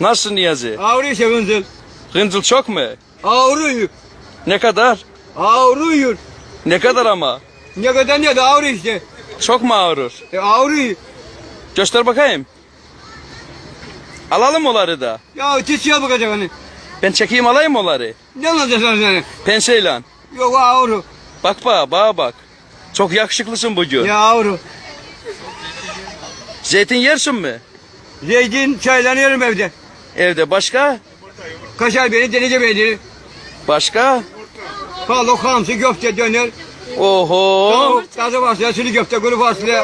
Nasılsın Niyazi? Ağrıyor işte hınzıl. Hıncıl çok mu? Ağrıyor. Ne kadar? Ağrıyor. Ne kadar ama? Ne kadar ne de ağrıyor işte. Çok mu ağrır? E, ağrıyor. Göster bakayım. Alalım onları da. Ya çiçeğe bakacak hani. Ben çekeyim alayım onları. Ne olacak sana seni? Penseyle. Yok ağrı. Bak bak bana bak. Çok yakışıklısın bugün. Ya ağrı. Zeytin yersin mi? Zeytin çaylarını yerim evde. Evde başka? Kaşar beni denize beğenir. Başka? Balık, hamsi, köfte, döner. Oho. Taze fasulye, sulu köfte, kuru fasulye,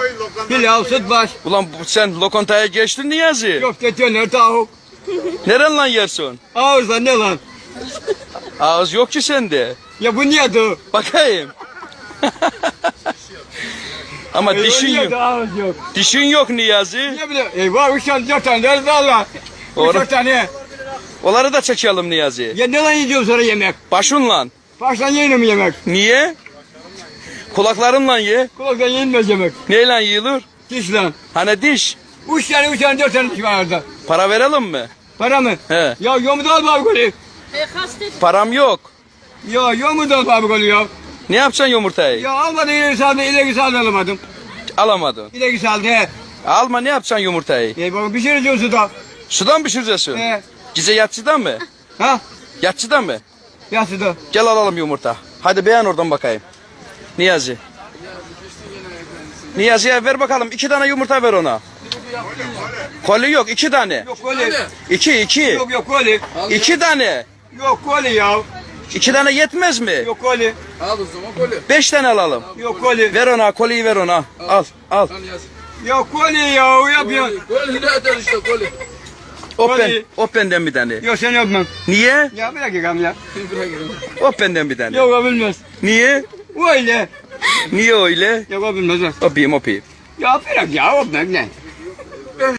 pilav, süt baş, Ulan bu- sen lokantaya geçtin Niyazi. köfte, döner, tavuk. Neren lan yersin? Ağızdan ne lan? Ağız yok ki sende. Ya bu niye de? Bakayım. Ama E, dişin yok. yok? Dişin yok Niyazi. Ne bileyim? E var üç tane, dört tane, dört Allah. Doğru. tane. Onları da çekelim Niyazi. Ya ne lan yiyeceğim sonra yemek? Başın lan. Baştan yenir mi yemek? Niye? Kulaklarınla ye. Kulaktan yenmez yemek. Neyle yiyilir? Diş lan. Hani diş. Üç tane, üç tane, dört tane diş var orada. Para verelim mi? Para mı? He. Ya yomu da al bari golü. Param yok. Ya yomu da al bari golü ya. Ne yapacaksın yumurtayı? Ya almadı ileri saldı, ileri saldı alamadım. Alamadın. İleri saldı he. Alma ne yapacaksın yumurtayı? E baba pişireceğim suda. Sudan pişireceksin. He. Gize yatsıdan mı? Ha? Yatsıdan mı? Ya suda. Gel alalım yumurta. Hadi beğen oradan bakayım. Niyazi. Niyazi'ye ver bakalım. iki tane yumurta ver ona. Koli yok. iki tane. Yok golü. İki, iki. Yok yok golü. İki tane. Yok golü ya. İki tane yetmez mi? Yok golü. Al o zaman golü. Beş tane alalım. Yok golü. Ver ona, koliyi ver ona. Al, al. Lan yaz. Yok golü ya. Yapıyor. Golü golü nereden işte golü. O ben, Koli. o benden bir tane. Yok sen yapmam. Niye? Ya bir dakika ya. Bırak gidelim. O benden bir tane. Yok o bilmez. Niye? Öyle. Niye öyle? Yok o bilmez. Öpeyim, öpeyim. Ya bırak ya o bilmez ne?